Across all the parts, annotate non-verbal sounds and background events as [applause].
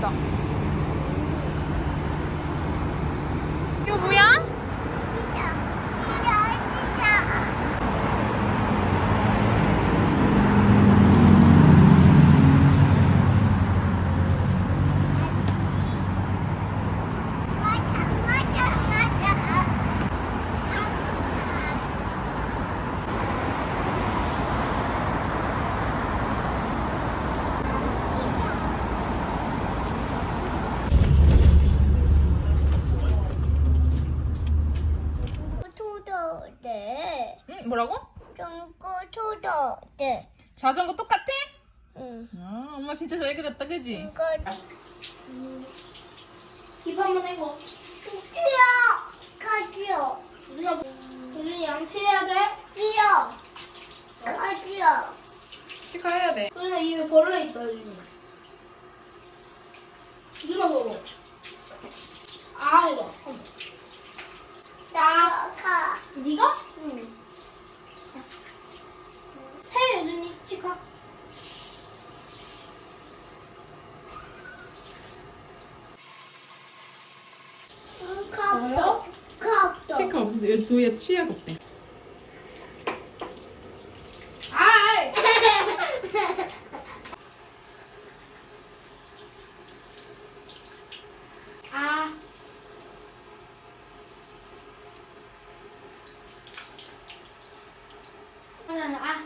있어. 이거 뭐야? 진짜 진짜 진짜 맞아 맞아 맞아 토도네 응, 뭐라고? 전고 토도네 자전거 똑같아? 응 아, 엄마 진짜 잘 그렸다, 그지? 이거 입 한번 해고. 뛰어 가지요 우리가 우리 양치해야 돼. 뛰어 가지요 치과해야 돼. 우리가 입에 벌레 있다 요즘. 누나 보고. 아 이거. 나가 네가? 응 해 유준이 치카. 갑도 치과 없어. 도야 치약 없대. 아. 아. 하나는 아.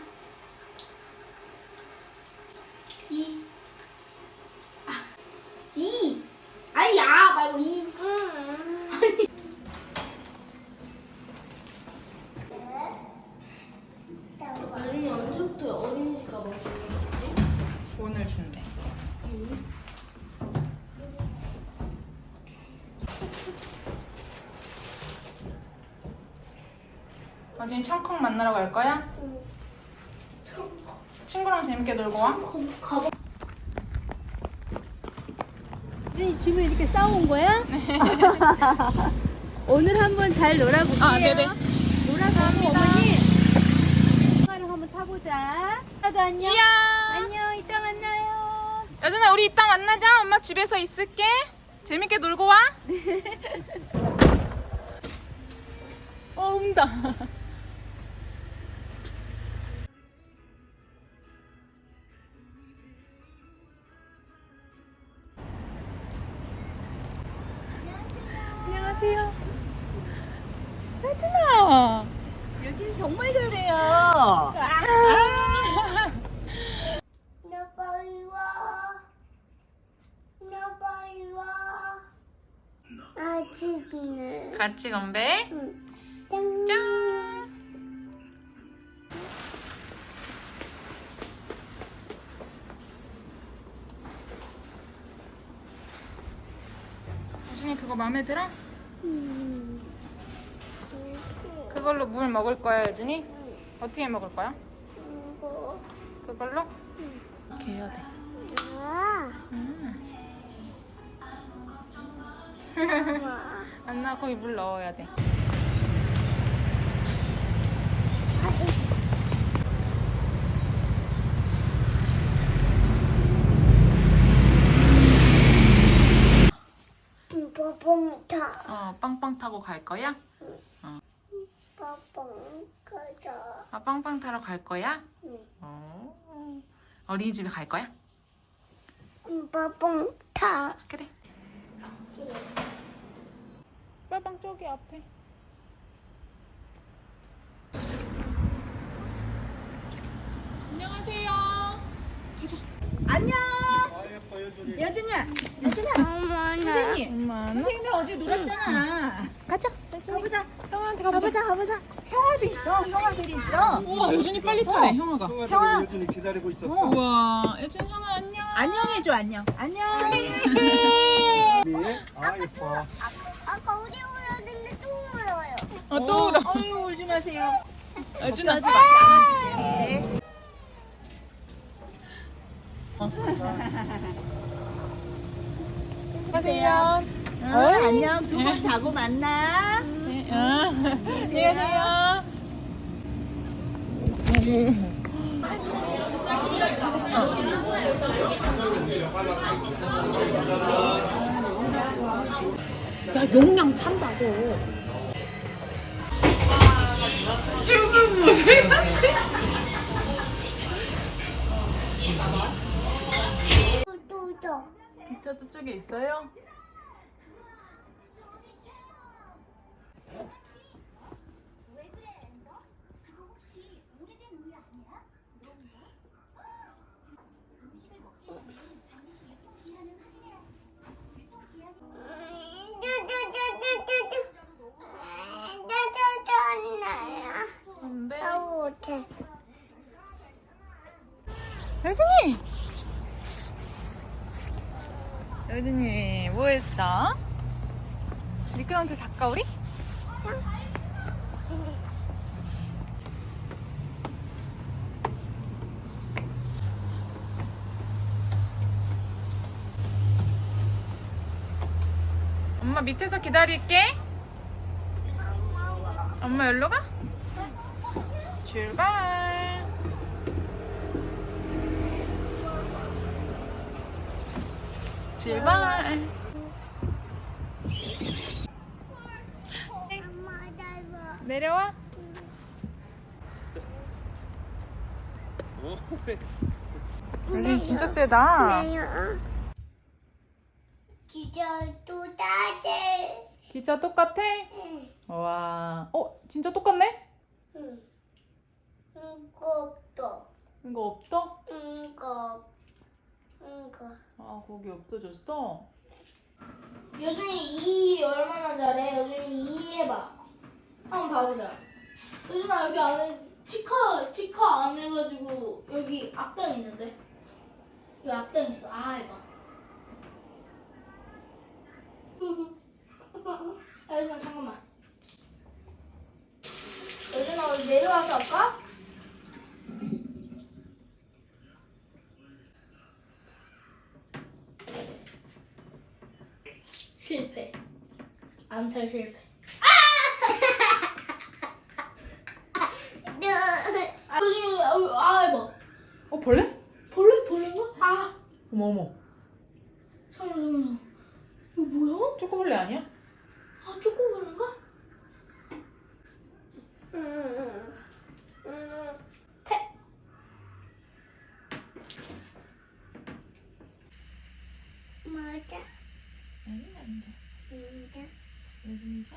이. 아. 이. 아니 야 말고 이. 응. 어린이 언제부터 어린이집 가봐 주겠지? 오늘 준대. 어진이 청콩 만나러 갈 거야? 친구랑 재밌게 놀고 와. 가봐. 준이 집을 이렇게 싸온 거야? [laughs] 오늘 한번 잘 놀아볼게요. 아, 네네. 놀아보고 어머니 차를 한번 타보자. 나도 안녕. 이야. 안녕. 이따 만나요. 여준아 우리 이따 만나자. 엄마 집에서 있을게. 재밌게 놀고 와. [laughs] 어 운다. 안녕하세요. 여준아. 여진 정말 잘해요. 아. 나 빨리 와. 나 빨리 와. 아직이네. 같이 건배. 응. 짠. 짠. 유진이 그거 마음에 들어? 음. 그걸로 물 먹을 거야, 유진이? 어떻게 먹을 거야? 이거. 그걸로? 이렇게 해야 돼. 아. 음. 와. [laughs] 안나 거기 물 넣어야 돼. 빠뽕타. 어, 빵빵 타고 갈 거야? 빠뽕 가자. 아, 빵빵 타러 갈 거야? 응. 어. 어린이집에 갈 거야? 빠뽕타. 그래. 빠빵 저기 앞에. 가자. 안녕하세요. 가자. 안녕. 여진아, 여진아. 어머나. 선생님, 어제 놀았잖아. 가자. 가보자. 형아한테 가보자. 가보자, 가보자. 형아도 있어. 형아들이 있어. 우와, 여준이 빨리 타네, 형아가. 형아. 여전히 기다리고 있었어. 어. 우와, 여준 형아 안녕. 안녕해줘, 안녕. 안녕. 네. [laughs] 아 예뻐. 아까 우리 울었는데 또 울어요. 어, 또 울어. 아유, 울지 마세요. 여준아. 걱정하지 마세요. 안아줄게요. 네. [laughs] 안녕하세요. 어, 안녕. 두 번 자고 만나. 네, 어. 안녕하세요. 야 용량 찬다고. 죽은 모델 뚜뚜. 기차 저쪽에 있어요? 근데 못해. 여진이 여진이 뭐 했어? 미끄럼틀 닦아오리? 엄마 밑에서 기다릴게 엄마 여기로 가? 출발 출발. 내려와 여진 진짜 세다 또 따대. 기차 똑같아? 와, 어 진짜 똑같네? 응. 이것도. 이거 없어? 이거. 이거. 아 거기 없어졌어? 여준이 2 얼마나 잘해? 여준이 2 해봐. 한번 봐보자. 여준아 여기 안에 치카 치카 안 해가지고 여기 악당 있는데. 여기 악당 있어. 아 해봐. [laughs] 아, 여준아 잠깐만. 여준아 우리 내려와서 할까? 실패. 암살 실패. 아, 여준이 아, 아 해봐. 어 벌레? 벌레 벌레인가? 아 어머 어머 잠깐만 잠깐만. 이거 뭐야? 초코벌레 아니야? 아 초코볼인가? 패. 맞아. 아니 앉아 진짜. 여진이 자?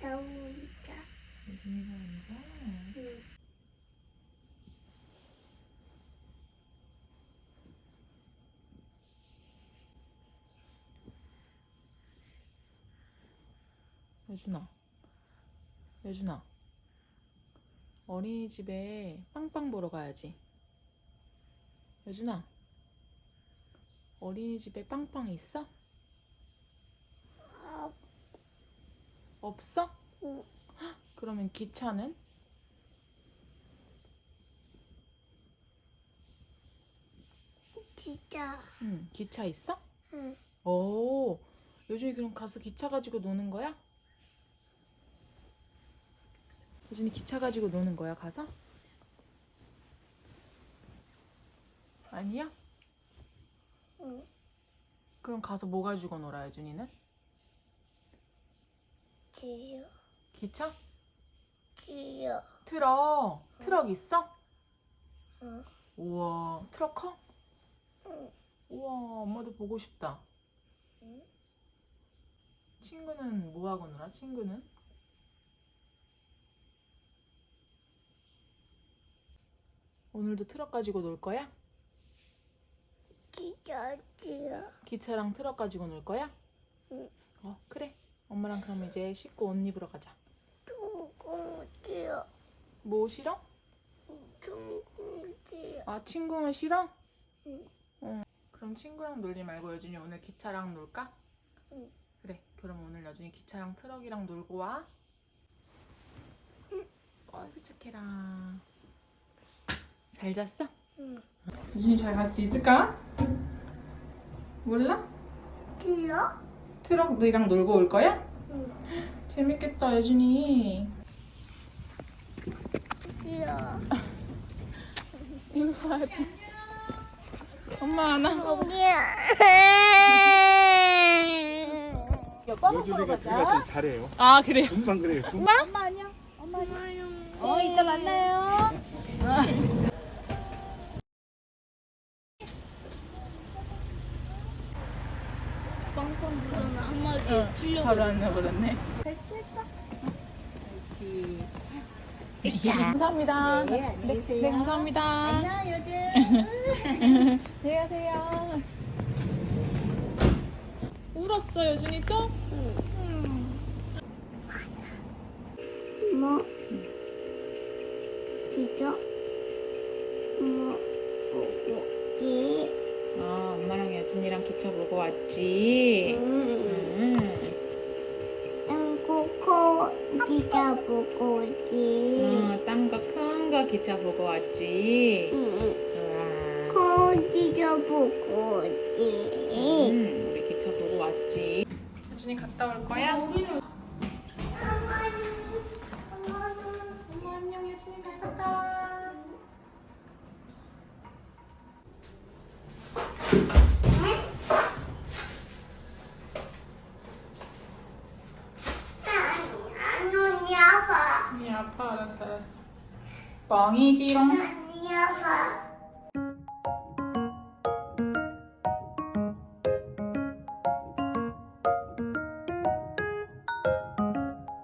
나 혼자. 여진이가 앉아 응. 여준아 여준아 어린이집에 빵빵 보러 가야지 여준아 어린이집에 빵빵 있어? 없어? 응. 그러면 기차는? 진짜. 응 기차 있어? 응. 오 요준이 그럼 가서 기차 가지고 노는 거야? 요준이 기차 가지고 노는 거야 가서? 아니야? 응. 그럼 가서 뭐 가지고 놀아 요준이는? 지요. 기차? 지요. 트럭 트럭 있어? 응. 우와 트럭 커? 응. 우와 엄마도 보고 싶다 응. 친구는 뭐 하고 놀아? 친구는? 오늘도 트럭 가지고 놀 거야? 진짜 지요. 기차랑 트럭 가지고 놀 거야? 응. 어 그래 엄마랑 그럼 이제 씻고 옷 입으러 가자 둥둥지요. 뭐 싫어? 둥둥지요. 아 친구는 싫어? 응. 어 그럼 친구랑 놀지 말고 여준이 오늘 기차랑 놀까? 응. 그래 그럼 오늘 여준이 기차랑 트럭이랑 놀고 와 어이구 착해라 잘 잤어? 응. 여준이 잘 갈 수 있을까? 몰라? 지요? 트럭 너희랑 놀고 올 거야? 응. 재밌겠다 여준이 지요. 누구 하나? 엄마 하나. 여준이가 들어가서 잘해요. 아 그래요. 금방 그래요. 금방. 엄마 안녕. 엄마 안녕. 어 이따 만나요. 바로 안 나버렸네. 그렇지. 감사합니다. 네 안녕히 계세요. 네 감사합니다. 안녕 요즘. [laughs] 안녕히 가세요. 울었어 여준이 또? 음. 뭐? 진짜? 뭐? 뭐지? 아 엄마랑 여준이랑 기차 보고 왔지. 음. 진짜 보고 오지. 어, 딴 거 큰 거 기차 보고 왔지. 응. 우와. 코 진짜 보고 오지. 음, 우리 기차 보고 왔지. 여준이 갔다 올 거야? 엄마 안녕 여준이 잘 갔다 와. 안 오니 아파. 이 아파 알았어 알았어. 뻥이지롱. 아니 아파.